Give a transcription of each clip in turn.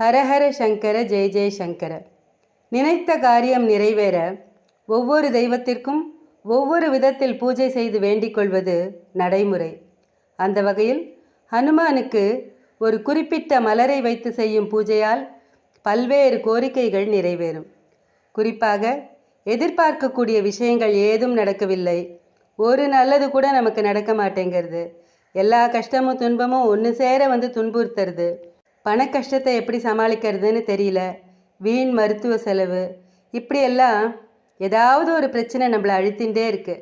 ஹரஹர சங்கர ஜெய ஜெய சங்கர. நினைத்த காரியம் நிறைவேற ஒவ்வொரு தெய்வத்திற்கும் ஒவ்வொரு விதத்தில் பூஜை செய்து வேண்டிக் கொள்வது நடைமுறை. அந்த வகையில் ஹனுமானுக்கு ஒரு குறிப்பிட்ட மலரை வைத்து செய்யும் பூஜையால் பல்வேறு கோரிக்கைகள் நிறைவேறும். குறிப்பாக எதிர்பார்க்கக்கூடிய விஷயங்கள் ஏதும் நடக்கவில்லை. ஒரு நல்லது கூட நமக்கு நடக்க மாட்டேங்கிறது. எல்லா கஷ்டமும் துன்பமும் ஒன்று சேர வந்து துன்புறுத்துறது. பண கஷ்டத்தை எப்படி சமாளிக்கிறதுன்னு தெரியல. வீண் மருத்துவ செலவு. இப்படியெல்லாம் ஏதாவது ஒரு பிரச்சனை நம்மளை அழுத்தின்றே இருக்கு.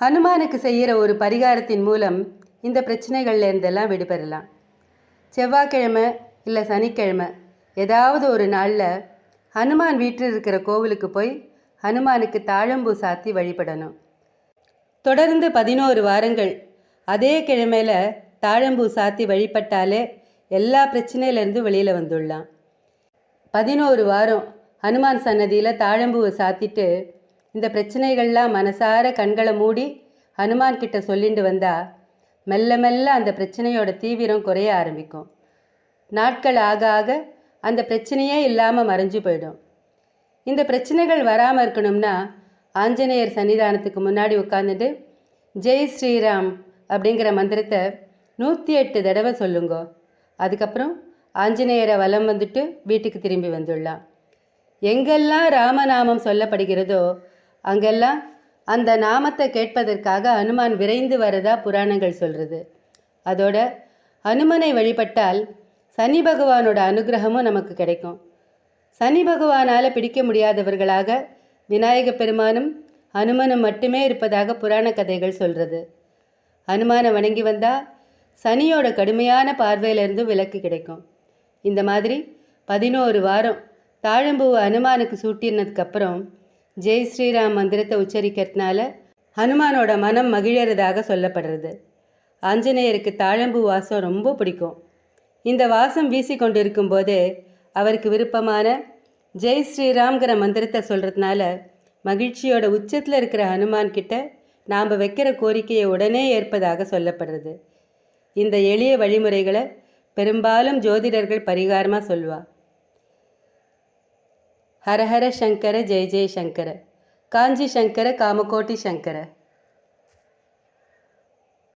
ஹனுமானுக்கு செய்கிற ஒரு பரிகாரத்தின் மூலம் இந்த பிரச்சனைகள்ல இருந்தெல்லாம் விடுபெறலாம் செவ்வாய்க்கிழமை இல்லை சனிக்கிழமை ஏதாவது ஒரு நாளில் ஹனுமான் வீட்டில் இருக்கிற கோவிலுக்கு போய் ஹனுமானுக்கு தாழம்பூ சாத்தி வழிபடணும். தொடர்ந்து பதினோரு வாரங்கள் அதே கிழமையில் தாழம்பூ சாத்தி வழிபட்டாலே எல்லா பிரச்சனையிலேருந்து வெளியில் வந்துடலாம் பதினோரு வாரம் ஹனுமான் சன்னதியில் தாழம்பூவை சாத்திட்டு இந்த பிரச்சனைகள்லாம் மனசார கண்களை மூடி ஹனுமான் கிட்ட சொல்லிட்டு வந்தா மெல்ல மெல்ல அந்த பிரச்சனையோட தீவிரம் குறைய ஆரம்பிக்கும். நாட்கள் ஆக ஆக அந்த பிரச்சனையே இல்லாமல் மறைஞ்சு போயிடும். இந்த பிரச்சனைகள் வராமல் இருக்கணும்னா ஆஞ்சநேயர் சன்னிதானத்துக்கு முன்னாடி உட்காந்துட்டு ஜெய் ஸ்ரீராம் அப்படிங்கிற மந்திரத்தை நூற்றி எட்டு தடவை சொல்லுங்க. அதுக்கப்புறம் ஆஞ்சநேயரை வலம் வந்துட்டு வீட்டுக்கு திரும்பி வந்துடலாம் எங்கெல்லாம் ராமநாமம் சொல்லப்படுகிறதோ அங்கெல்லாம் அந்த நாமத்தை கேட்பதற்காக அனுமான் விரைந்து வரதா புராணங்கள் சொல்கிறது அதோட அனுமனை வழிபட்டால் சனி பகவானோட அனுகிரகமும் நமக்கு கிடைக்கும். சனி பகவானால் பிடிக்க முடியாதவர்களாக விநாயக பெருமானும் அனுமனும் மட்டுமே இருப்பதாக புராண கதைகள் சொல்கிறது அனுமானை வணங்கி வந்தால் சனியோட கடுமையான பார்வையிலிருந்து விலக்கு கிடைக்கும். இந்த மாதிரி பதினோரு வாரம் தாழம்பூவை அனுமானுக்கு சூட்டினதுக்கப்புறம் ஜெய் ஸ்ரீராம் மந்திரத்தை உச்சரிக்கிறதுனால ஹனுமானோட மனம் மகிழறதாக சொல்லப்படுறது. ஆஞ்சநேயருக்கு தாழம்பூ வாசம் ரொம்ப பிடிக்கும். இந்த வாசம் வீசி கொண்டிருக்கும் போதே அவருக்கு விருப்பமான ஜெய் ஸ்ரீராம்ங்கிற மந்திரத்தை சொல்கிறதுனால மகிழ்ச்சியோட உச்சத்தில் இருக்கிற ஹனுமான் கிட்ட நாம் வைக்கிற கோரிக்கையை உடனே ஏற்பதாக சொல்லப்படுறது. இந்த எளிய வழிமுறைகளை பெரும்பாலும் ஜோதிடர்கள் பரிகாரமாக சொல்வா. ஹரஹர சங்கர ஜெய ஜெய சங்கர காஞ்சி சங்கர காமகோட்டி சங்கர.